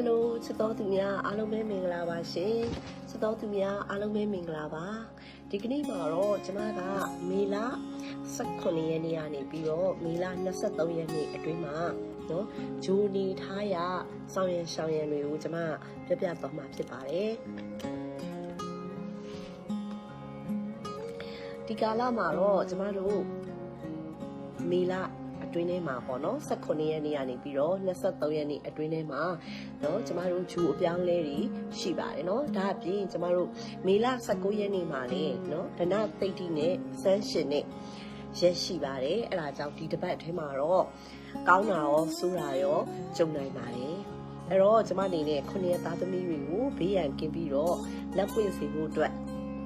ယ်လိုချစ်တော်သူများအားလုံးပဲမင်္ဂလာပါရှင်ချစ်တော်သူများအားလုံးပဲမင်္ဂလာပါဒီကနေ့မှာတော့ကျမကမေလ18ရက်နေ့ကနေပြီးတော့မေလ23ရက်နေ့အတွင်းမှာနော်ဂျိုနီထားရစောင်းရံရှောင်းရံတွေကိုကျမပြပြသွားမှာဖြစ်ပါတယ်ဒီကာလမှာတော့ကျမတို့မေလ အတွင်းထဲမှာပေါ့နော်18ရက်နေ့ကနေပြီးတော့23ရက်နေ့အတွင်းထဲမှာเนาะကျမတို့ဂျူအပြောင်းလဲတွေရှိပါတယ်เนาะဒါအပြင်ကျမတို့မေလ19ရက်နေ့မှာလေเนาะဒနသိတိနဲ့စန်းရှင်နဲ့ရက်ရှိပါတယ်အဲ့ဒါကြောင့်ဒီတစ်ပတ်အတွင်းမှာတော့ကောင်းတာရောဆိုးတာရောကြုံနိုင်ပါတယ်အဲ့တော့ကျမအနေနဲ့ခုနှစ်သားသမီးတွေကိုဘေးရန်ကင်းပြီးတော့လက်ပွင့်စေဖို့အတွက်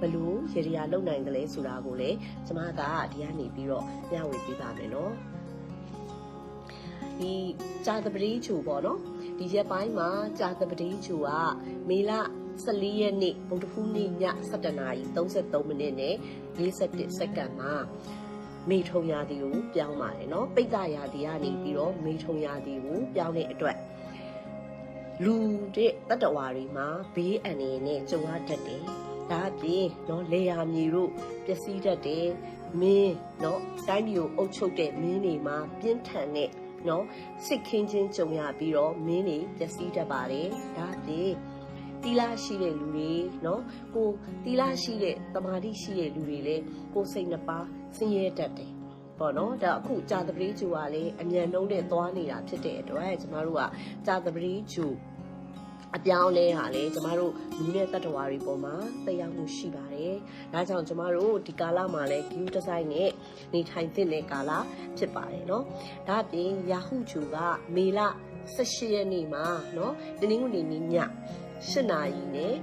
ဘလို့ရေရာလုံနိုင်တယ်လဲဆိုတာကိုလည်းကျမကဒီကနေပြီးတော့မျှဝေပေးပါမယ်နော် ဒီကြာသပတေးချိုပေါ့နော်ဒီရက်ပိုင်းမှာကြာသပတေးချိုကမေလ14ရက်နေ့ဗုဒ္ဓဖူးနေ့ည7:33မိနစ်နဲ့47စက္ကန့်မှာမေထုံရာသီကိုပြောင်းပါတယ်เนาะပိတ်ကရာသီကနေပြီးတော့မေထုံရာသီကိုပြောင်းတဲ့အတွက်လူတဲ့တတ္တဝါတွေမှာဘေးအန္တရာယ်နဲ့ကြုံရတတ်တယ်ဒါအပြင်เนาะလေယာမြေတို့ပျက်စီးတတ်တယ်မင်းเนาะတိုင်းပြည်ကိုအုပ်ချုပ်တဲ့မင်းတွေမှာပြင်းထန်တဲ့ နော်စိတ်ခင်းချင်းကြုံရပြီးတော့မင်းတွေပျက်စီးတတ်ပါတယ်ဒါအပြင်တီလာရှိတဲ့လူတွေနော်ကိုတီလာရှိတဲ့တမာတိရှိတဲ့လူတွေလည်းကိုစိတ်နှပါဆင်းရဲတတ်တယ်ပေါ့နော်ဒါအခုကြာသပတေးဂျူကလည်းအမြန်နှုံးနဲ့သွားနေတာဖြစ်တဲ့အတွက်ကျမတို့ကကြာသပတေးဂျူ အပြောင်းလဲဟာလေကျမတို့လူနဲ့တတ္တဝါတွေပေါ်မှာသက်ရောက်မှုရှိပါတယ်။ဒါကြောင့်ကျမတို့ဒီကာလမှာလည်း view design နဲ့နေထိုင်တဲ့ကာလဖြစ်ပါတယ်နော်။ဒါ့အပြင် Yahoo ချူကမေလ18ရက်နေ့မှာနော်တင်းငွေနေနေ့ည7နာရီနဲ့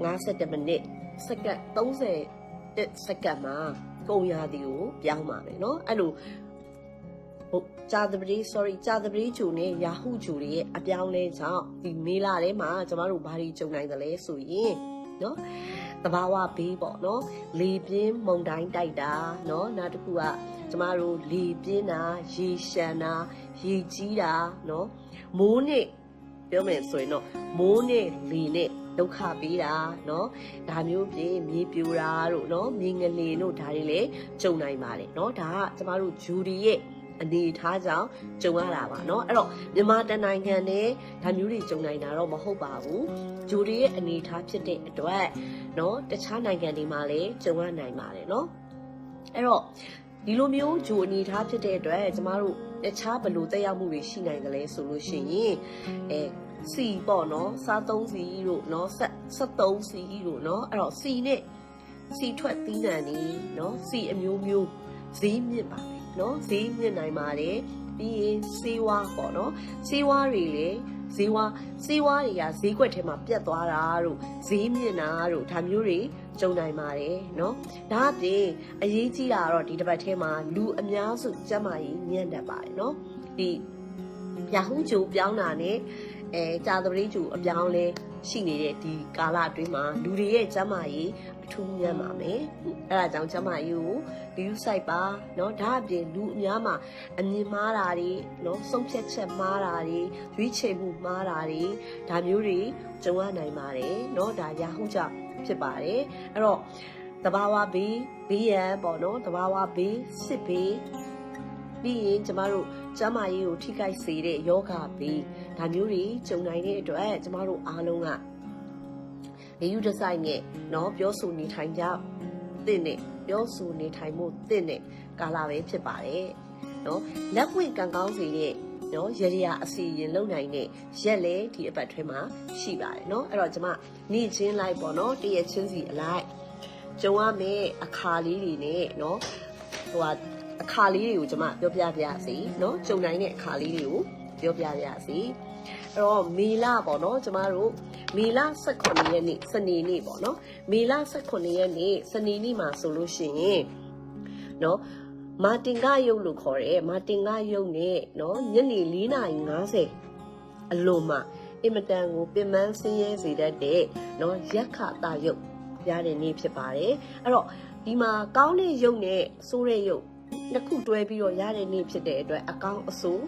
52မိနစ်စက္ကန့်30စက္ကန့်မှာကုန်ရသည်ကိုပြောင်းပါမယ်နော်။အဲ့လို ဟုတ်ဂျာသပတေး sorry ဂျာသပတေးဂျူနဲ့ Yahoo ဂျူတွေရဲ့အပြောင်းလဲကြောင့်ဒီမေလာထဲမှာကျမတို့ဘာတွေကြုံနိုင်သလဲဆိုရင်เนาะတဘာဝဘေးပေါ့เนาะလေပြင်းမုန်တိုင်းတိုက်တာเนาะနောက်တစ်ခုကကျမတို့လေပြင်းတာရေရှမ်းတာရေကြီးတာเนาะမိုးနဲ့ပြောမယ်ဆိုရင်တော့မိုးနဲ့လေနဲ့ဒုက္ခပေးတာเนาะဒါမျိုးပြင်မြေပြိုတာတို့เนาะမြေငလင်တို့ဒါတွေလည်းကြုံနိုင်ပါတယ်เนาะဒါကကျမတို့ဂျူဒီရဲ့ အနေထားကြောင့်ကြုံရတာပါเนาะအဲ့တော့မြန်မာတနိုင်ငံနဲ့ဒါမျိုးတွေကြုံနိုင်တာတော့မဟုတ်ပါဘူးဂျူဒီရဲ့အနေထားဖြစ်တဲ့အတွက်เนาะတခြားနိုင်ငံတွေမှာလည်းကြုံရနိုင်ပါတယ်เนาะအဲ့တော့ဒီလိုမျိုးဂျိုအနေထားဖြစ်တဲ့အတွက်ကျမတို့တခြားဘယ်လိုတက်ရောက်မှုတွေရှိနိုင်ကြလဲဆိုလို့ရှိရင်အဲစီပေါ့နော်စားသုံးစီတို့နော်ဆက်ဆက်သုံးစီတို့နော်အဲ့တော့စီနဲ့စီထွက်သီးနှံနေနော်စီအမျိုးမျိုးဈေးမြင့်ပါတယ် နော်ဈေးမြင့်နိုင်ပါတယ်ပြီးရင်စေးဝါပေါ့နော်စေးဝါတွေလည်းဈေးဝါစေးဝါတွေကဈေးကွက်ထဲမှာပြတ်သွားတာတို့ဈေးမြင့်တာတို့ဒါမျိုးတွေကြုံနိုင်ပါတယ်နော်ဒါအပြင်အရေးကြီးတာတော့ဒီတစ်ပတ်ထဲမှာလူအများစုကျန်းမာရေးညံ့တတ်ပါတယ်နော်ဒီရာဟုဂျိုပြောင်းတာနဲ့အဲကြာသပတေးဂျိုအပြောင်းလဲ ရှိနေတဲ့ဒီကာလအတွင်းမှာလူတွေရဲ့ကျန်းမာရေးအထူးညံ့ပါမယ်အဲဒါကြောင့်ကျန်းမာရေးကို view site ပါเนาะဒါအပြင်လူအများမှာအမြင်မှားတာတွေเนาะဆုံးဖြတ်ချက်မှားတာတွေရွေးချယ်မှုမှားတာတွေဒါမျိုးတွေကြုံရနိုင်ပါတယ်เนาะဒါရာဟုကြောင့်ဖြစ်ပါတယ်အဲ့တော့တဘာဝဘေးဘေးရန်ပေါ့နော်တဘာဝဘေးစစ်ဘေးပြီးရင်ကျမတို့ကျန်းမာရေးကိုထိခိုက်စေတဲ့ယောဂဘေး ဒါမျိုးတွေကြုံနိုင်တဲ့အတွက်ကျမတို့အားလုံးကလေယူဒီဇိုင်းနဲ့เนาะပြောဆိုနေထိုင်ကြတဲ့နဲ့ပြောဆိုနေထိုင်မှုတဲ့နဲ့ကာလာပဲဖြစ်ပါတယ်เนาะလက်ပွင့်ကံကောင်းစေတဲ့နော်ရရအစီရင်လုံနိုင်တဲ့ရက်လဲဒီအပတ်ထွဲမှာရှိပါတယ်နော်အဲ့တော့ကျွန်မနေချင်းလိုက်ပေါ့နော်တရက်ချင်းစီအလိုက်ကြုံရမယ့်အခါလေးတွေနဲ့နော်ဟိုဟာအခါလေးတွေကိုကျွန်မပြောပြပြစီနော်ကြုံနိုင်တဲ့အခါလေးတွေကို ပြောပြပြစီအဲ့တော့မေလပေါ့နော်ကျမတို့မေလ18ရက်နေ့စနေနေ့ပေါ့နော်မေလ18ရက်နေ့စနေနေ့မှာဆိုလို့ရှိရင်နော်မာတင်ကရုပ်လို့ခေါ်တယ်မာတင်ကရုပ်နဲ့နော်ညနေ4:50အလွန်မှာအင်မတန်ကိုပင်ပန်းဆင်းရဲစေတတ်တဲ့နော်ရက်ခတာရုပ်ရတဲ့နေ့ဖြစ်ပါတယ်အဲ့တော့ဒီမှာကောင်းတဲ့ရုပ်နဲ့ဆိုးတဲ့ရုပ်နှစ်ခုတွဲပြီးတော့ရတဲ့နေ့ဖြစ်တဲ့အတွက်အကောင်းအဆိုး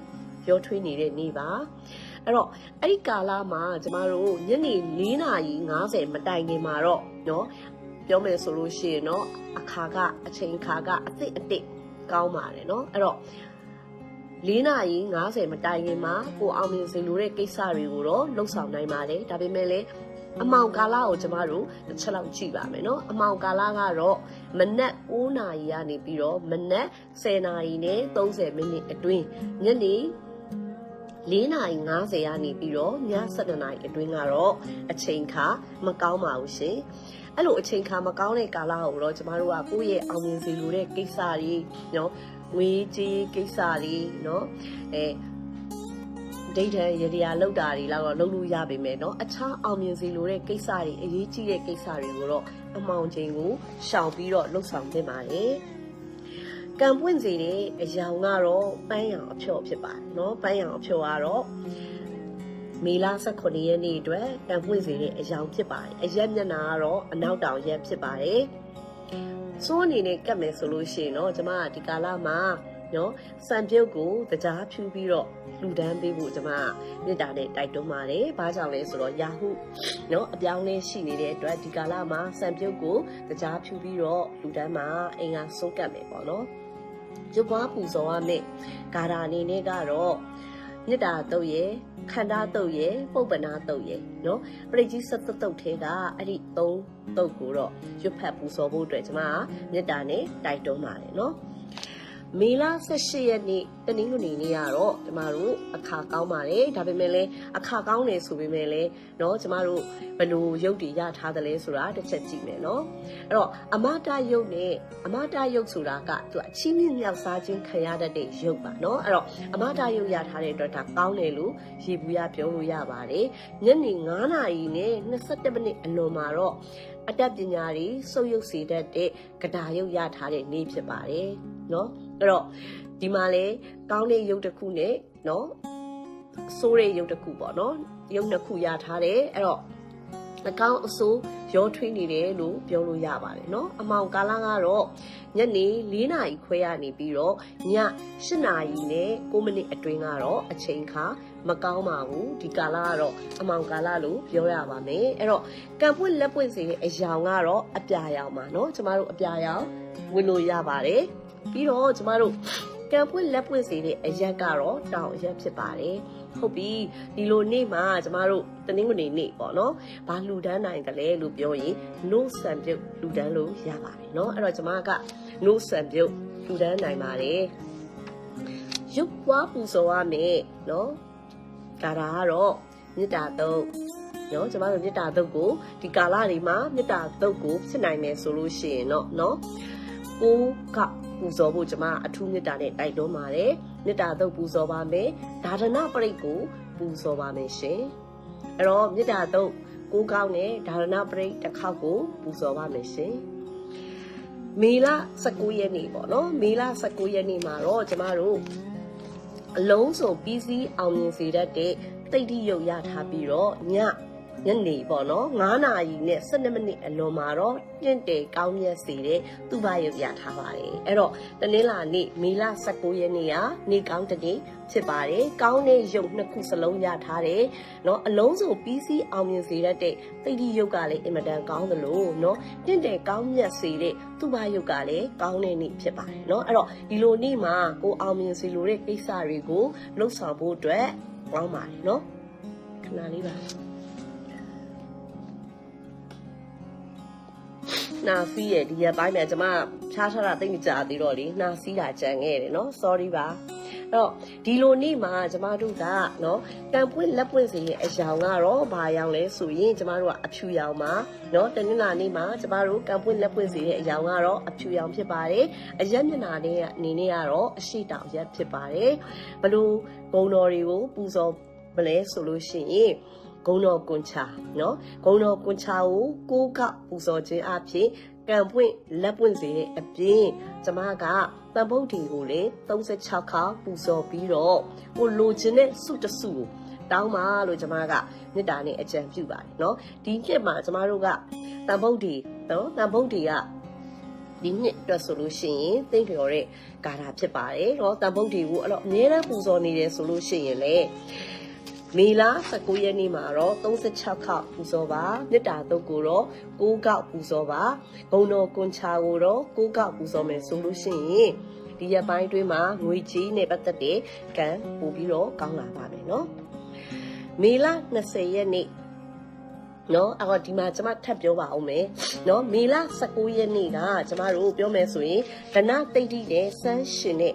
ရောထွေးနေတဲ့နေ့ပါ အဲ့တော့အဲ့ဒီကာလမှာကျမတို့ညနေ4နာရီ50မတိုင်ခင်မှာတော့เนาะပြောမယ်ဆိုလို့ရှိရင်เนาะအခါကအချိန်ခါကအစ်စ်အစ်ကောင်းပါတယ်เนาะအဲ့တော့4နာရီ50မတိုင်ခင်မှာကိုအောင်မြင်စေလိုတဲ့ကိစ္စတွေကိုတော့လှုပ်ဆောင်နိုင်ပါတယ်ဒါပေမဲ့လည်းအမောင်ကာလကိုကျမတို့တစ်ချက်လောက်ကြည့်ပါမယ်เนาะအမောင်ကာလကတော့မနက်9နာရီကနေပြီးတော့မနက်10နာရီနဲ့30မိနစ်အတွင်းညနေ 4နာရီ50ကနေပြီးတော့ည7နာရီအတွင်းကတော့အချိန်ခါမကောင်းပါဘူးရှင်အဲ့လိုအချိန်ခါမကောင်းတဲ့ကာလကိုတော့ကျမတို့ကကိုယ့်ရဲ့အောင်မြင်စေလိုတဲ့ကိစ္စတွေเนาะငွေကြေးကိစ္စတွေเนาะအဲဒိတ်ထန်ရတရားလောက်တာတွေတော့လုပ်လို့ရပါမယ်เนาะအခြားအောင်မြင်စေလိုတဲ့ကိစ္စတွေအရေးကြီးတဲ့ကိစ္စတွေကိုတော့အမောင်ချိန်ကိုရှောင်ပြီးတော့လှုပ်ဆောင်သင့်ပါတယ် ကံပွင့်စေတဲ့အယောင်ကတော့ပန်းရောင်အဖျော်ဖြစ်ပါတယ်เนาะပန်းရောင်အဖျော်ကတော့မေလ18ရက်နေ့အတွက်ကံပွင့်စေတဲ့အယောင်ဖြစ်ပါတယ်အရက်မျက်နှာကတော့အနောက်တောင်ရက်ဖြစ်ပါတယ်စိုးအနေနဲ့ကတ်မယ်ဆိုလို့ရှိရင်တော့ကျမကဒီကာလမှာနော်စံပြုတ်ကိုတကြားဖြူပြီးတော့လူဒန်းပေးဖို့ကျမကမေတ္တာနဲ့တိုက်တွန်းပါတယ်။ဘာကြောင့်လဲဆိုတော့ယာဟုနော်အပြောင်းလဲရှိနေတဲ့အတွက်ဒီကာလမှာစံပြုတ်ကိုတကြားဖြူပြီးတော့လူဒန်းမှာအင်္ဂါဆုံးကတ်မယ်ပေါ့နော်။ ရုပ်ပွားပူဇော်ရမယ်။ဂါရာအနေနဲ့ကတော့မေတ္တာတုတ်ရဲ့ခန္ဓာတုတ်ရဲ့ပုပ္ပနာတုတ်ရဲ့နော်ပရိကြီးစက်တုတ်ထဲကအဲ့ဒီ၃တုတ်ကိုတော့ရွတ်ဖတ်ပူဇော်ဖို့အတွက်ကျမကမေတ္တာနဲ့တိုက်တွန်းပါတယ်နော်။ မေလ18ရက်နေ့တနင်္ဂနွေနေ့ကတော့ကျမတို့အခါကောင်းပါတယ်ဒါပေမဲ့လည်းအခါကောင်းတယ်ဆိုပေမဲ့လည်းเนาะကျမတို့ဘယ်လိုရုပ်တွေရထားသလဲဆိုတာတစ်ချက်ကြည့်မယ်เนาะအဲ့တော့အမတာရုပ်နဲ့အမတာရုပ်ဆိုတာကသူအချင်းမြင့်မြောက်စားခြင်းခံရတတ်တဲ့ရုပ်ပါเนาะအဲ့တော့အမတာရုပ်ရထားတဲ့အတွက်ဒါကောင်းတယ်လို့ရေဘူးရပြောလို့ရပါတယ်ညနေ9နာရီနဲ့22မိနစ်အလွန်မှာတော့အတတ်ပညာတွေစုပ်ယုပ်စေတတ်တဲ့ကဒါရုပ်ရထားတဲ့နေ့ဖြစ်ပါတယ်เนาะ အဲ့တော့ဒီမှာလဲကောင်းတဲ့ရုပ်တစ်ခုနဲ့เนาะဆိုးတဲ့ရုပ်တစ်ခုပေါ့เนาะရုပ်နှစ်ခုရထားတယ်အဲ့တော့အကောင်းအဆိုးရောထွေးနေတယ်လို့ပြောလို့ရပါတယ်เนาะအမောင်ကာလကတော့ညနေ4နာရီခွဲရနေပြီးတော့ည8နာရီနဲ့9မိနစ်အတွင်းကတော့အချိန်ခါမကောင်းပါဘူးဒီကာလကတော့အမောင်ကာလလို့ပြောရပါမယ်အဲ့တော့ကံပွင့်လက်ပွင့်စေတဲ့အယောင်ကတော့အပြာရောင်ပါเนาะကျမတို့အပြာရောင်ဝင်လို့ရပါတယ် ပြီးတော့ကျမတို့ကံပွင့်လက်ပွင့်စေတဲ့အရက်ကတော့တောင်အရက်ဖြစ်ပါတယ်ဟုတ်ပြီဒီလိုနေ့မှာကျမတို့တနင်္ဂနွေနေ့ပေါ့နော်ဘာလှူဒန်းနိုင်ကြလဲလို့ပြောရင် no ဆံပြုတ်လှူဒန်းလို့ရပါတယ်เนาะအဲ့တော့ကျမက no ဆံပြုတ်လှူဒန်းနိုင်ပါတယ်ရုပ်ပွားပူဇော်ရမယ်เนาะဒါကတော့မေတ္တာတုတ်နော်ကျမတို့မေတ္တာတုတ်ကိုဒီကာလတွေမှာမေတ္တာတုတ်ကိုဖြစ်နိုင်မယ်ဆိုလို့ရှိရင်တော့နော်ကိုက ပူဇော်ဖို့ကျမအထူးမေတ္တာနဲ့တိုက်တွန်းပါတယ်မေတ္တာတုတ်ပူဇော်ပါမယ်ဒါဒနာပရိတ်ကိုပူဇော်ပါမယ်ရှင်အဲ့တော့မေတ္တာတုတ်ကိုကောင်းတဲ့ဒါရဏပရိတ်တစ်ခေါက်ကိုပူဇော်ပါမယ်ရှင်မေလ19ရက်နေ့ပေါ့နော်မေလ19ရက်နေ့မှာတော့ကျမတို့အလုံးစုံပြီးစီးအောင်မြင်စေတတ်တဲ့တိတ်တိရုပ်ရထားပြီးတော့ည ညနေပေါ့နော်9နာရီနဲ့12မိနစ်အလွန်မှာတော့တင့်တယ်ကောင်းမြတ်စေတဲ့သူ့ဘာရုပ်ရထားပါတယ်အဲ့တော့တနင်္လာနေ့မေလ19ရက်နေ့ကနေကောင်းတဲ့နေ့ဖြစ်ပါတယ်ကောင်းတဲ့ရုပ်နှစ်ခုစလုံးရထားတယ်เนาะအလုံးစုံပြီးစီးအောင်မြင်စေတတ်တဲ့တိတ်တိရုပ်ကလည်းအင်မတန်ကောင်းသလိုเนาะတင့်တယ်ကောင်းမြတ်စေတဲ့သူ့ဘာရုပ်ကလည်းကောင်းတဲ့နေ့ဖြစ်ပါတယ်เนาะအဲ့တော့ဒီလိုနေ့မှာကိုအောင်မြင်စေလိုတဲ့ကိစ္စတွေကိုလှုပ်ဆောင်ဖို့အတွက်ကောင်းပါတယ်เนาะခဏလေးပါ နာစီးရဒီရက်ပိုင်းမှာကျမဖြားထားတာတိတ်မကြသေးတော့လေနာစီးတာကြံခဲ့တယ်နော် sorry ပါအဲ့တော့ဒီလိုနေ့မှာကျမတို့ကနော်တန်ပွင့်လက်ပွင့်စီရဲ့အယောင်ကတော့ဘာယောင်လဲဆိုရင်ကျမတို့ကအဖြူယောင်ပါနော်တနင်္လာနေ့မှာကျမတို့ကံပွင့်လက်ပွင့်စီရဲ့အယောင်ကတော့အဖြူယောင်ဖြစ်ပါတယ်အရက်မျက်နှာလေးအနေနဲ့ကတော့အရှိတောင်ရက်ဖြစ်ပါတယ်ဘလို့ဂုံတော်တွေကိုပူဇော်မလဲဆိုလို့ရှိရင် ဂုံတော်ကွန်ချာเนาะဂုံတော်ကွန်ချာကိုကိုးကပူဇော်ခြင်းအဖြစ်ကံပွင့်လက်ပွင့်စေတဲ့အပြင်ကျမကတန်ဖုတ်ဒီကိုလေ36ခါပူဇော်ပြီးတော့ကိုလိုချင်တဲ့စုတစုကိုတောင်းပါလို့ကျမကမေတ္တာနဲ့အကြံပြုပါတယ်เนาะဒီနှစ်မှာကျမတို့ကတန်ဖုတ်ဒီเนาะတန်ဖုတ်ဒီကဒီနှစ်အတွက်ဆိုလို့ရှိရင်သိကြရတဲ့ဂါထာဖြစ်ပါတယ်เนาะတန်ဖုတ်ဒီကိုအဲ့တော့အများအားပူဇော်နေတယ်ဆိုလို့ရှိရင်လေ မေလ19ရက်နေ့မှာတော့36ခေါက်ပူဇော်ပါမေတ္တာတုတ်ကိုတော့6ခေါက်ပူဇော်ပါဂုံတော်ကွန်ချာကိုတော့6ခေါက်ပူဇော်မယ်ဆိုလို့ရှိရင်ဒီရက်ပိုင်းအတွင်းမှာငွေကြီးနဲ့ပတ်သက်တဲ့ကံပို့ပြီးတော့ကောင်းလာပါမယ်နော်မေလ20ရက်နေ့နော်အော်ဒီမှာကျွန်မထပ်ပြောပါအောင်မယ်နော်မေလ19ရက်နေ့ကကျွန်မတို့ပြောမယ်ဆိုရင်ဒနတိတ်တိနဲ့စမ်းရှင်နဲ့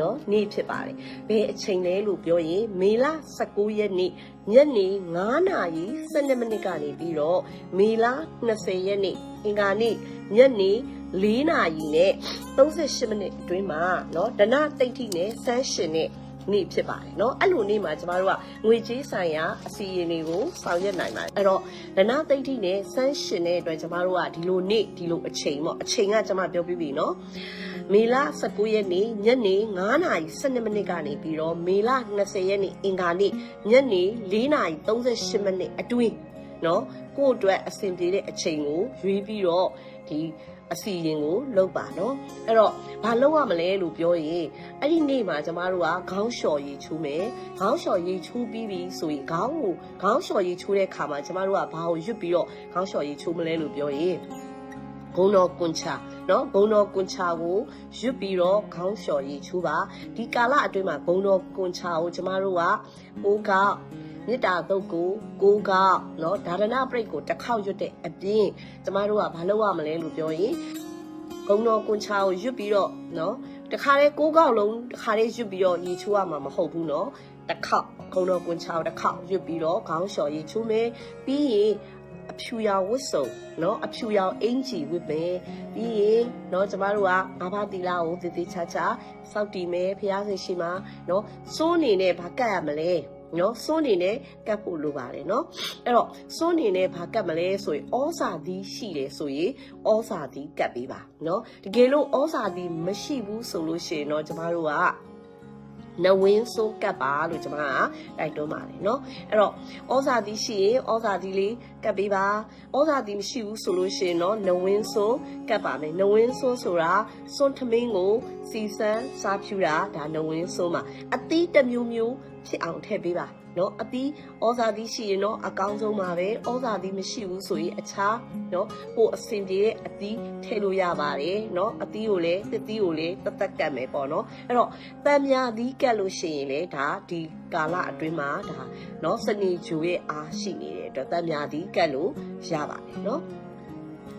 နော်နေ့ဖြစ်ပါတယ်ဘယ်အချိန်လဲလို့ပြောရင်မေလ19ရက်နေ့ညနေ9နာရီ12မိနစ်ကနေပြီးတော့မေလ20ရက်နေ့အင်္ဂါနေ့ညနေ4နာရီနဲ့38မိနစ်အတွင်းမှာနော်ဒနတိတ်တိနဲ့စမ်းရှင်နဲ့နေ့ဖြစ်ပါတယ်เนาะအဲ့လိုနေ့မှာကျမတို့ကငွေကြေးဆိုင်ရာအစီအရင်တွေကိုဆောင်ရွက်နိုင်ပါတယ်အဲ့တော့ဒနာသိဋ္ဌိနဲ့စမ်းရှင်တဲ့အတွက်ကျမတို့ကဒီလိုနေ့ဒီလိုအချိန်ပေါ့အချိန်ကကျမပြောပြပြီเนาะ မေလ19ရက်နေ့ညနေ9:12မိနစ်ကနေပြီးတော့မေလ20ရက်နေ့အင်္ဂါနေ့ညနေ4:38မိနစ်အတွင်းနော်ကို့အတွက်အဆင်ပြေတဲ့အချိန်ကိုရွေးပြီးတော့ဒီအစီရင်ကိုလုပ်ပါနော်အဲ့တော့ဘာလုပ်ရမလဲလို့ပြောရင်အဲ့ဒီနေ့မှာကျမတို့ကခေါင်းလျှော်ရည်ချူးမယ်ခေါင်းလျှော်ရည်ချူးပြီးပြီဆိုရင်ခေါင်းကိုခေါင်းလျှော်ရည်ချူးတဲ့ခါမှာကျမတို့ကဘာကိုရွတ်ပြီးတော့ခေါင်းလျှော်ရည်ချူးမလဲလို့ပြောရင် ဂုံတော်ကွန်ချာနော်ဂုံတော်ကွန်ချာကိုရွတ်ပြီးတော့ခေါင်းလျှော်ရေးချိုးပါဒီကာလအတွင်းမှာဂုံတော်ကွန်ချာကိုကျမတို့ကပိုးကောက်မေတ္တာတုတ်ကိုကိုကနော်ဒါရဏပြိတ်ကိုတစ်ခေါက်ရွတ်တဲ့အပြင်ကျမတို့ကမလုပ်ရမလဲလို့ပြောရင်ဂုံတော်ကွန်ချာကိုရွတ်ပြီးတော့နော်တခါလေကိုကောက်လုံးတခါလေရွတ်ပြီးတော့ရေချိုးရမှာမဟုတ်ဘူးနော်တစ်ခေါက်ဂုံတော်ကွန်ချာကိုတစ်ခေါက်ရွတ်ပြီးတော့ခေါင်းလျှော်ရေချိုးမယ်ပြီးရင် အဖြူရောင်ဝတ်စုံเนาะအဖြူရောင်အင်ကြီးဝတ်မယ်ပြီးရင်เนาะကျမတို့ကဘာဘာတီလာကိုတည်တည်ချာချာစောက်တည်မယ်ဖျားစိရှိမှာเนาะစိုးနေနဲ့ဘာကတ်ရမလဲနော်စွန်းနေနဲ့ကတ်ဖို့လိုပါတယ်နော်အဲ့တော့စွန်းနေနဲ့ဘာကတ်မလဲဆိုရင်ဩစာသီးရှိတယ်ဆိုရင်ဩစာသီးကတ်ပေးပါနော်တကယ်လို့ဩစာသီးမရှိဘူးဆိုလို့ရှိရင်တော့ကျမတို့က နဝင်းစိုးကတ်ပါလို့ကျွန်မကတိုက်တွန်းပါတယ်เนาะအဲ့တော့ဩဇာတိရှိရင်ဩဇာတိလေးကတ်ပေးပါဩဇာတိမရှိဘူးဆိုလို့ရှိရင်တော့နဝင်းစိုးကတ်ပါမယ်နဝင်းစိုးဆိုတာစွန်းထမင်းကိုစီစမ်းစားဖြူတာဒါနဝင်းစိုးမှာအသီးတစ်မျိုးမျိုးဖြစ်အောင်ထည့်ပေးပါ နော်အသီးဩဇာသီးရှိရင်တော့အကောင်းဆုံးပါပဲဩဇာသီးမရှိဘူးဆိုရင်အခြားနော်ဟိုအစင်ပြေတဲ့အသီးထည့်လို့ရပါတယ်နော်အသီးကိုလည်းတစ်သီးကိုလည်းတသက်ကတ်မယ်ပေါ့နော်အဲ့တော့တန်မြာသီးကတ်လို့ရှိရင်လေဒါဒီကာလအတွင်းမှာဒါနော်စနေဂျူရဲ့အားရှိနေတဲ့အတွက်တန်မြာသီးကတ်လို့ရပါတယ်နော်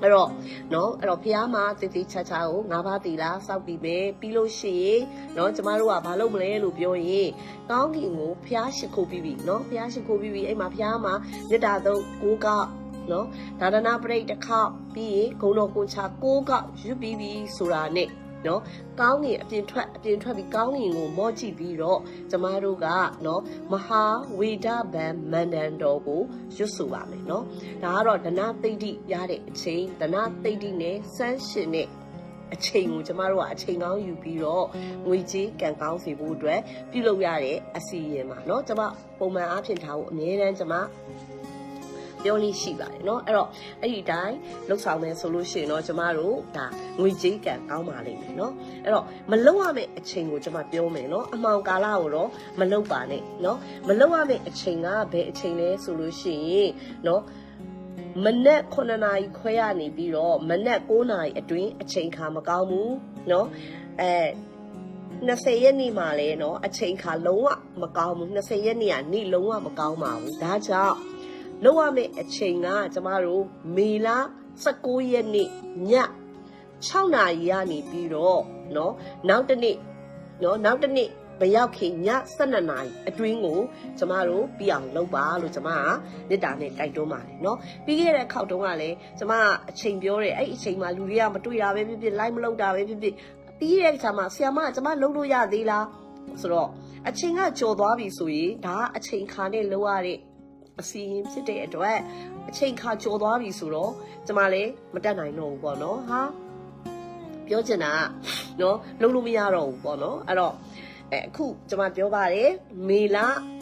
အဲ့တော့နော်အဲ့တော့ဖះမှာတည်တည်ချာချာကိုငါးပါးတီလာစောက်ပြီးပဲပြီးလို့ရှိရင်နော်ကျမတို့ကဘာလုပ်မလဲလို့ပြောရင်ကောင်းကင်ကိုဖះရှိခိုးပြီးပြီနော်ဖះရှိခိုးပြီးပြီအဲ့မှာဖះမှာမေတ္တာသုံးကိုးကနော်ဒါဒနာပရိတ်တစ်ခေါက်ပြီးရင်ဂုံတော်ကိုချာကိုးကရွတ်ပြီးပြီဆိုတာနဲ့ နော်ကောင်းငင်အပြင်ထွက်အပြင်ထွက်ပြီးကောင်းငင်ကိုမော့ကြည့်ပြီးတော့ကျမတို့ကနော်မဟာဝေဒဗံမန္တန်တော်ကိုရွတ်ဆိုပါမယ်နော်ဒါကတော့ဒနာသိတိရတဲ့အချိန်ဒနာသိတိနဲ့စမ်းရှင်နဲ့အချိန်ကိုကျမတို့ကအချိန်ကောင်းယူပြီးတော့ငွေကြေးကံကောင်းစေဖို့အတွက်ပြုလုပ်ရတဲ့အစီအရင်ပါเนาะကျမပုံမှန်အားဖြင့်ထားဖို့အမြဲတမ်းကျမ ပြောလို့ရှိပါတယ်เนาะအဲ့တော့အဲ့ဒီတိုင်းလှုပ်ဆောင်မယ်ဆိုလို့ရှိရင်တော့ကျမတို့ဒါငွေကြေးကံကောင်းပါလိမ့်မယ်เนาะအဲ့တော့မလုံရမယ့်အချိန်ကိုကျမပြောမယ်เนาะအမှောင်ကာလကိုတော့မလုံပါနဲ့เนาะမလုံရမယ့်အချိန်ကဘယ်အချိန်လဲဆိုလို့ရှိရင်เนาะမနက်9နာရီခွဲရနေပြီးတော့မနက်9နာရီအတွင်းအချိန်ခါမကောင်းဘူးเนาะအဲ20ရက်နေ့မှာလဲเนาะအချိန်ခါလုံးဝမကောင်းဘူး20ရက်နေ့ကနေ့လုံးဝမကောင်းပါဘူးဒါကြောင့် လောက်ရမယ့်အချိန်ကကျမတို့မေလ19ရက်နေ့ည6နာရီကနေပြီးတော့เนาะနောက်တစ်နေ့เนาะနောက်တစ်နေ့မရောက်ခင်ည12နာရီအတွင်းကိုကျမတို့ပြအောင်လုပ်ပါလို့ကျမကမေတ္တာနဲ့တိုက်တွန်းပါတယ်เนาะပြီးခဲ့တဲ့ခေါက်တုန်းကလည်းကျမကအချိန်ပြောတယ်အဲ့ဒီအချိန်မှာလူတွေကမတွေ့တာပဲဖြစ်ဖြစ် live မလုပ်တာပဲဖြစ်ဖြစ်ပြီးတဲ့အခါမှာဆီယမကကျမလုပ်လို့ရသေးလားဆိုတော့အချိန်ကကြော်သွားပြီဆိုရင်ဒါကအချိန်ခါနဲ့လောက်ရတဲ့ အစီရင်ဖြစ်တဲ့အတွက်အချိန်ခါကျော်သွားပြီဆိုတော့ကျမလည်းမတက်နိုင်တော့ဘူးပေါ့နော်ဟာပြောချင်တာကနော်လုံးလို့မရတော့ဘူးပေါ့နော်အဲ့တော့အဲအခုကျမပြောပါတယ်မေလ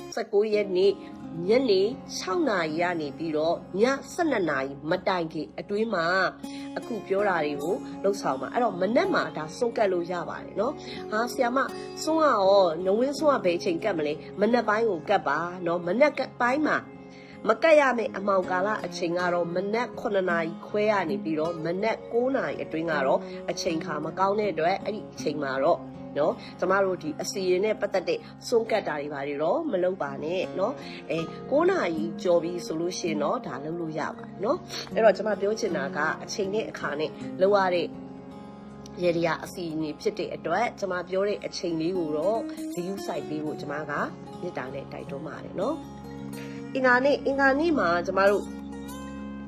19ရက်နေ့ညနေ6နာရီကနေပြီးတော့ည12နာရီမတိုင်ခင်အတွင်းမှာအခုပြောတာတွေကိုလှုပ်ဆောင်ပါအဲ့တော့မနေ့မှာဒါစွန့်ကတ်လို့ရပါတယ်နော်ဟာဆရာမစွန့်ကရောနဝင်းစွန့်ကဘယ်အချိန်ကတ်မလဲမနေ့ပိုင်းကိုကတ်ပါနော်မနေ့ပိုင်းမှာ မကတ်ရမယ့်အမောင်ကာလအချိန်ကတော့မနက်9နာရီခွဲရနေပြီးတော့မနက်9နာရီအတွင်းကတော့အချိန်ခါမကောင်းတဲ့အတွက်အဲ့ဒီအချိန်မှာတော့နော်ကျမတို့ဒီအစီရင်နဲ့ပတ်သက်တဲ့စွန့်ကတ်တာတွေပါတွေတော့မလုပ်ပါနဲ့နော်အဲ9နာရီကြော်ပြီးဆိုလို့ရှိရင်တော့ဒါလုပ်လို့ရပါတယ်နော်အဲ့တော့ကျမပြောချင်တာကအချိန်နဲ့အခါနဲ့လောက်ရတဲ့ရေဒီယာအစီအစဉ်ဖြစ်တဲ့အတွက်ကျမပြောတဲ့အချိန်လေးကိုတော့ဒီယူဆိုင်ပေးဖို့ကျမကမြစ်တာနဲ့တိုက်တွန်းပါတယ်နော် အင်္ဂါနေ့အင်္ဂါနေ့မှာကျမတို့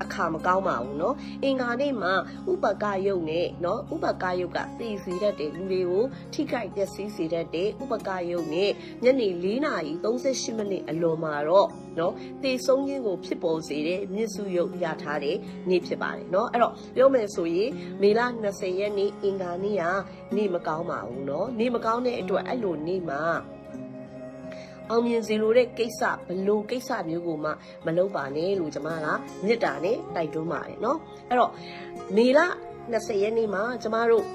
အခါမကောင်းပါဘူးเนาะအင်္ဂါနေ့မှာဥပကယုတ်နဲ့เนาะဥပကယုတ်ကသိစေတတ်တဲ့လူတွေကိုထိခိုက်ပျက်စီးစေတတ်တဲ့ဥပကယုတ်နဲ့ညနေ4နာရီ38မိနစ်အလွန်မှာတော့เนาะသေဆုံးခြင်းကိုဖြစ်ပေါ်စေတဲ့မြစ်စုယုတ်ရထားတဲ့နေ့ဖြစ်ပါတယ်เนาะအဲ့တော့ပြောမယ်ဆိုရင်မေလ20ရက်နေ့အင်္ဂါနေ့ကနေ့မကောင်းပါဘူးเนาะနေ့မကောင်းတဲ့အတွက်အဲ့လိုနေ့မှာ အောင်မြင်စေလိုတဲ့ကိစ္စဘလို့ကိစ္စမျိုးကိုမှမလုပ်ပါနဲ့လို့ကျမကမြစ်တာနဲ့တိုက်တွန်းပါတယ်เนาะအဲ့တော့မေလ20ရက်နေ့မှာကျမတို့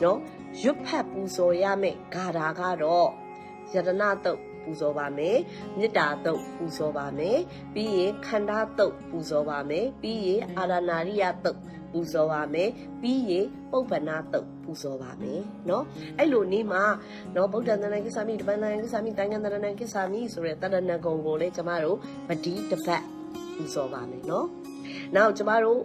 เนาะရွတ်ဖတ်ပူဇော်ရမယ့်ဂါထာကတော့ယတနာတုတ်ပူဇော်ပါမယ်မေတ္တာတုတ်ပူဇော်ပါမယ်ပြီးရင်ခန္ဓာတုတ်ပူဇော်ပါမယ်ပြီးရင်အာရဏာရိယတုတ် ပူဇော်ပါမယ်ပြီးရင်ပုပ္ပနာတုတ်ပူဇော်ပါမယ်เนาะအဲ့လိုနေ့မှာเนาะဗုဒ္ဓတဏ္ဍကိစ္ဆာမိတပန္နကိစ္ဆာမိတိုင်ငံတဏ္ဍကိစ္ဆာမိဆိုတဲ့တဏ္ဍကုံကိုလည်းကျမတို့ဗတိတပတ်ပူဇော်ပါမယ်เนาะနောက်ကျမတို့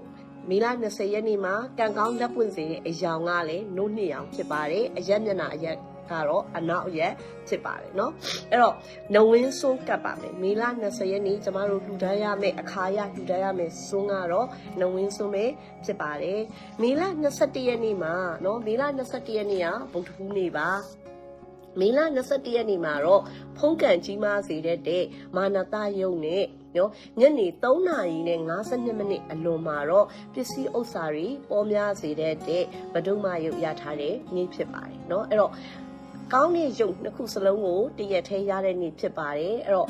မီလာ20ရက်နေ့မှာကံကောင်းလက်ပွင့်စေတဲ့အယောင်ကလည်းနို့နှစ်ယောင်ဖြစ်ပါတယ်အရက်မျက်နှာအရက် ကတော့အနောက်ရက်ဖြစ်ပါတယ်เนาะအဲ့တော့နဝင်းစွန်းကတ်ပါမယ်မေလ20ရက်နေ့ကျမတို့လှူဒန်းရမယ့်အခါရလှူဒန်းရမယ့်စွန်းကတော့နဝင်းစွန်းပဲဖြစ်ပါတယ်မေလ21ရက်နေ့မှာเนาะမေလ21ရက်နေ့ကဗုဒ္ဓဟူးနေ့ပါမေလ21ရက်နေ့မှာတော့ဖုံးကန်ကြီးမားစေတဲ့မာနတယုံနဲ့နော်ညနေ3နာရီနဲ့52မိနစ်အလွန်မှာတော့ပစ္စည်းဥစ္စာတွေပေါ်များစေတဲ့ဗဒုမယုတ်ရထားတဲ့နေ့ဖြစ်ပါတယ်เนาะအဲ့တော့ ကောင်းတဲ့ရုပ်နှစ်ခုစလုံးကိုတရက်ထဲရတဲ့နေ့ဖြစ်ပါတယ်အဲ့တော့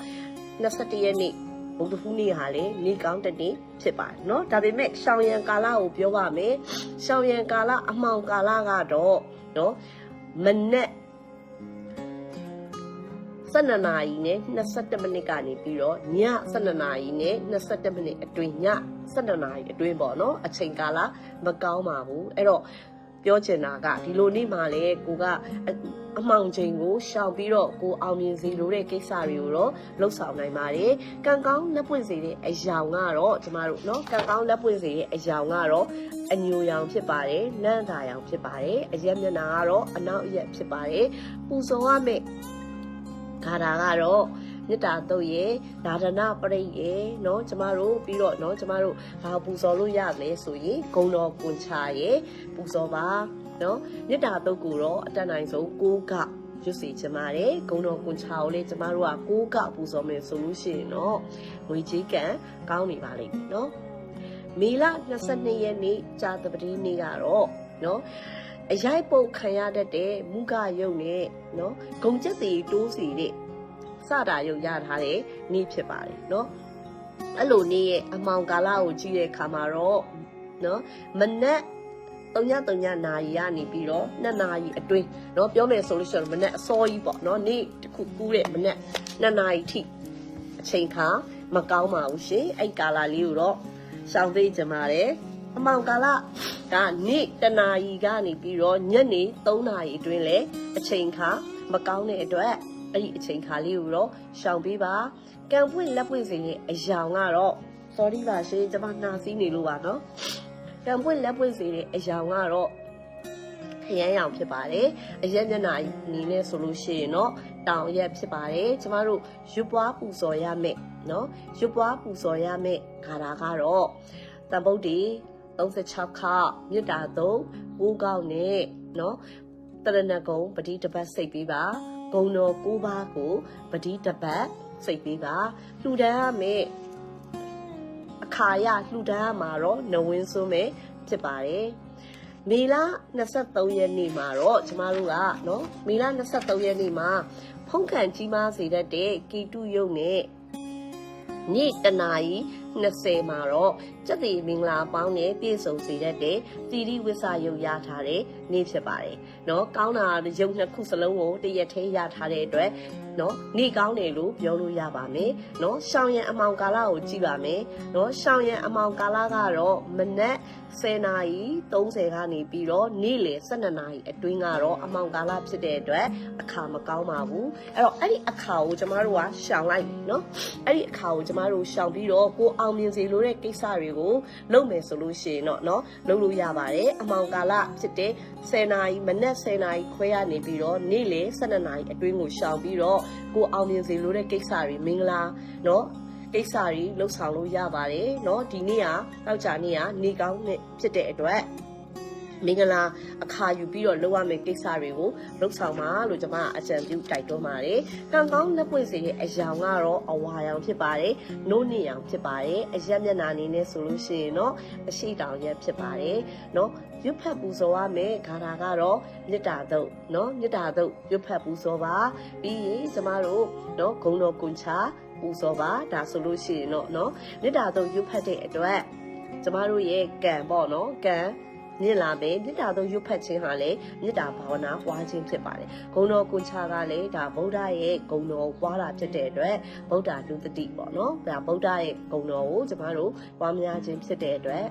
21ရက်နေ့ဘုဒ္ဓဟူးနေ့ဟာလေနေကောင်းတဲ့နေ့ဖြစ်ပါတယ်เนาะဒါပေမဲ့ရှောင်းရံကာလကိုပြောပါမယ်ရှောင်းရံကာလအမှောင်ကာလကတော့เนาะမနေ့12နာရီနဲ့22မိနစ်ကနေပြီးတော့ည12နာရီနဲ့22မိနစ်အတွင်းည12နာရီအတွင်းပေါ့နော်အချိန်ကာလမကောင်းပါဘူးအဲ့တော့ ပြောချင်တာကဒီလိုနေ့မှာလေကိုကအမောင်ချိန်ကိုရှောင်ပြီးတော့ကိုအောင်မြင်စေလိုတဲ့ကိစ္စတွေကိုတော့လှုပ်ဆောင်နိုင်ပါတယ်။ကံကောင်းလက်ပွင့်စေတဲ့အရာကတော့ကျမတို့နော်ကံကောင်းလက်ပွင့်စေတဲ့အရာကတော့အညိုရောင်ဖြစ်ပါတယ်၊နန့်သာရောင်ဖြစ်ပါတယ်၊အရက်မျက်နှာကတော့အနောက်အရက်ဖြစ်ပါတယ်။ပူဇော်ရမယ့်ဂါထာကတော့ မေတ္တာတုတ်ရဲ့ဒါဒနာပရိတ်ရဲ့เนาะကျမတို့ပြီးတော့เนาะကျမတို့ဘာပူဇော်လို့ရလဲဆိုရင်ဂုံတော်ကွန်ချာရဲ့ပူဇော်ပါเนาะမေတ္တာတုတ်ကိုတော့အတတ်နိုင်ဆုံးကိုးကရွတ်စီချင်ပါတယ်ဂုံတော်ကွန်ချာကိုလည်းကျမတို့ကကိုးကပူဇော်မယ်ဆိုလို့ရှိရင်တော့ငွေကြီးကံကောင်းနေပါလိမ့်မယ်เนาะမေလ22ရက်နေ့ကြာတပတိနေ့ကတော့เนาะအရိုက်ပုတ်ခံရတတ်တဲ့မူကယုံနဲ့နော်ဂုံကျက်တီတိုးစီတဲ့ စတာယုံရထားတဲ့နေ့ဖြစ်ပါတယ်နော်အဲ့လိုနေ့ရဲ့အမောင်ကာလကိုကြည့်တဲ့အခါမှာတော့နော်မနက်3ည3ညနာရီကနေပြီးတော့2နာရီအတွင်းเนาะပြောမယ်ဆိုလို့ရှိရင်မနက်အစောကြီးပေါ့เนาะနေ့တစ်ခုကူးတဲ့မနက်2နာရီထိအချိန်ခါမကောင်းပါဘူးရှင်အဲ့ကာလလေးကိုတော့ရှောင်သိကြပါတယ်အမောင်ကာလကနေ့တနာရီကနေပြီးတော့ညနေ3နာရီအတွင်းလဲအချိန်ခါမကောင်းတဲ့အတွက် အဲ့ဒီအချိန်ခါလေးကိုတော့ရှောင်ပေးပါကံပွင့်လက်ပွင့်စဉ်ရဲ့အယောင်ကတော့ sorry ပါရှင်ကျွန်မနှာစီးနေလို့ပါနော်ကံပွင့်လက်ပွင့်စဉ်ရဲ့အယောင်ကတော့ခရမ်းရောင်ဖြစ်ပါတယ်။အရက်မျက်နှာနီးလဲဆိုလို့ရှိရင်တော့တောင်ရက်ဖြစ်ပါတယ်။ကျမတို့ရွပွားပူဇော်ရမယ်နော်။ရွပွားပူဇော်ရမယ်ခါတာကတော့တပုတ်တီ36ခမြစ်တာသုံးဝူးကောက်နဲ့နော်တရဏဂုံပတိတပတ်စိတ်ပြီးပါ။ ဂုံတော်9ပါးကိုပတိတပတ်စိတ်ပေးပါလှူဒန်းရမယ်အခါရလှူဒန်းရမှာတော့နဝင်းစွန်းပဲဖြစ်ပါတယ်မေလ23ရက်နေ့မှာတော့ကျမတို့ကနော်မေလ23ရက်နေ့မှာဖုန်ခံကြီးမားစေတတ်တဲ့ကီတုယုတ်နဲ့နေ့တနာရီ20မှာတော့စက်တီမင်္ဂလာပေါင်းနဲ့ပြည့်စုံစေတတ်တဲ့သီရိဝိစာယုတ်ရထားတဲ့နေ့ဖြစ်ပါတယ်။နော်ကောင်းတာရုပ်နှစ်ခုစလုံးကိုတရက်သေးရထားတဲ့အတွက်နော်နေကောင်းတယ်လို့ပြောလို့ရပါမယ်။နော်ရှောင်းရံအမောင်ကာလကိုကြည့်ပါမယ်။နော်ရှောင်းရံအမောင်ကာလကတော့မနက်10နာရီ30ကနေပြီးတော့နေ့လယ်12နာရီအတွင်းကတော့အမောင်ကာလဖြစ်တဲ့အတွက်အခါမကောင်းပါဘူး။အဲ့တော့အဲ့ဒီအခါကိုကျမတို့ကရှောင်လိုက်နော်။အဲ့ဒီအခါကိုကျမတို့ရှောင်ပြီးတော့ကိုအောင်မြင်စေလိုတဲ့ကိစ္စတွေကိုလုပ်မယ်ဆိုလို့ရှိရင်တော့เนาะလုပ်လို့ရပါတယ်အမောင်ကာလဖြစ်တဲ့10နာရီမနက်10နာရီခွဲရနေပြီးတော့နေ့လယ်12နာရီအတွင်းကိုရှောင်ပြီးတော့ကိုအောင်မြင်စေလိုတဲ့ကိစ္စတွေမင်္ဂလာเนาะကိစ္စတွေလှုပ်ဆောင်လို့ရပါတယ်เนาะဒီနေ့ကတောက်ကြနေ့ကနေကောင်းနဲ့ဖြစ်တဲ့အတွက် မင်္ဂလာအခါယူပြီးတော့လုပ်ရမယ့်ကိစ္စတွေကိုလှုပ်ဆောင်ပါလို့ကျွန်မအကြံပြုတိုက်တွန်းပါတယ်။ကံကောင်းလက်ပွင့်စေတဲ့အယောင်ကတော့အဝါရောင်ဖြစ်ပါတယ်။နို့နေရောင်ဖြစ်ပါတယ်။အရက်မျက်နှာအနေနဲ့ဆိုလို့ရှိရင်တော့အရှိတောင်ရက်ဖြစ်ပါတယ်။နော်ရွတ်ဖက်ပူဇော်ရမယ်ဂါထာကတော့မေတ္တာတုတ်နော်မေတ္တာတုတ်ရွတ်ဖက်ပူဇော်ပါပြီးရင်ကျမတို့နော်ဂုံတော်ကွန်ချာပူဇော်ပါဒါဆိုလို့ရှိရင်တော့နော်မေတ္တာတုတ်ရွတ်ဖက်တဲ့အတွက်ကျမတို့ရဲ့ကံပေါ့နော်ကံ မြင့်လာမယ်မေတ္တာတို့ရွတ်ဖတ်ခြင်းဟာလည်းမေတ္တာဘာဝနာပွားခြင်းဖြစ်ပါတယ်ဂုဏ်တော်ကုချာကလည်းဒါဗုဒ္ဓရဲ့ဂုဏ်တော်ပွားတာဖြစ်တဲ့အတွက်ဗုဒ္ဓလူတတိပေါ့နော်ဒါဗုဒ္ဓရဲ့ဂုဏ်တော်ကိုကျမတို့ပွားများခြင်းဖြစ်တဲ့အတွက်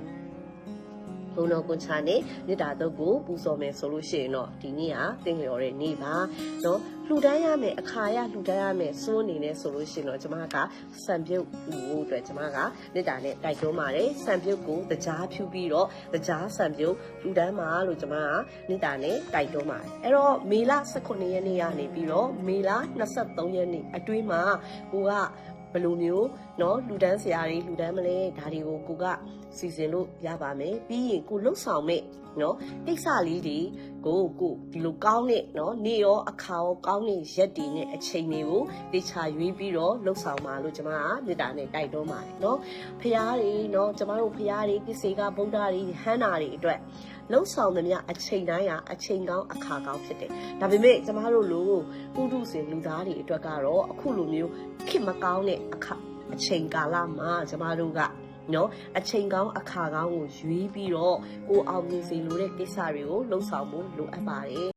ဘုံတော်ကွန်ချာနဲ့မေတ္တာတုတ်ကိုပူဇော်မယ်ဆိုလို့ရှိရင်တော့ဒီနေ့ဟာသင်လျော်တဲ့နေ့ပါနော်လှူဒန်းရမယ်အခါရလှူဒန်းရမယ်စိုးအနေနဲ့ဆိုလို့ရှိရင်တော့ကျမကစံပြုတ်လူအတွက်ကျမကမေတ္တာနဲ့တိုက်တွန်းပါတယ်စံပြုတ်ကိုတရားဖြူပြီးတော့တရားစံပြုတ်လှူဒန်းမှာလို့ကျမကမေတ္တာနဲ့တိုက်တွန်းပါတယ်အဲ့တော့မေလ18ရက်နေ့ကနေပြီးတော့မေလ23ရက်နေ့အတွင်းမှာကိုက ယ်လိုမျိုးเนาะလူတန်းဆရာတွေလူတန်းမလဲဒါတွေကိုကိုကစီစဉ်လို့ရပါမယ်ပြီးရင်ကိုလှုပ်ဆောင်မဲ့เนาะကိစ္စလေးတွေကိုကိုဒီလိုကောင်းတဲ့เนาะနေရောအခါရောကောင်းတဲ့ရက်တည်နဲ့အချိန်တွေကိုတေချာရွေးပြီးတော့လှုပ်ဆောင်ပါလို့ကျွန်မကမေတ္တာနဲ့တိုက်တွန်းပါတယ်เนาะဖရားတွေเนาะကျွန်မတို့ဖရားတွေပစ္စေကဗုဒ္ဓတွေဟန္တာတွေအတွက် လှုပ်ဆောင်သမျှအချိန်တိုင်းဟာအချိန်ကောင်းအခါကောင်းဖြစ်တယ်။ဒါပေမဲ့ကျမတို့လိုပုထုဇဉ်လူသားတွေအတွက်ကတော့အခုလိုမျိုးခင်မကောင်းတဲ့အခါအချိန်ကာလမှာကျမတို့ကနော်အချိန်ကောင်းအခါကောင်းကိုရွေးပြီးတော့ကိုအောင်မြင်စေလိုတဲ့ကိစ္စတွေကိုလှုပ်ဆောင်ဖို့လိုအပ်ပါတယ်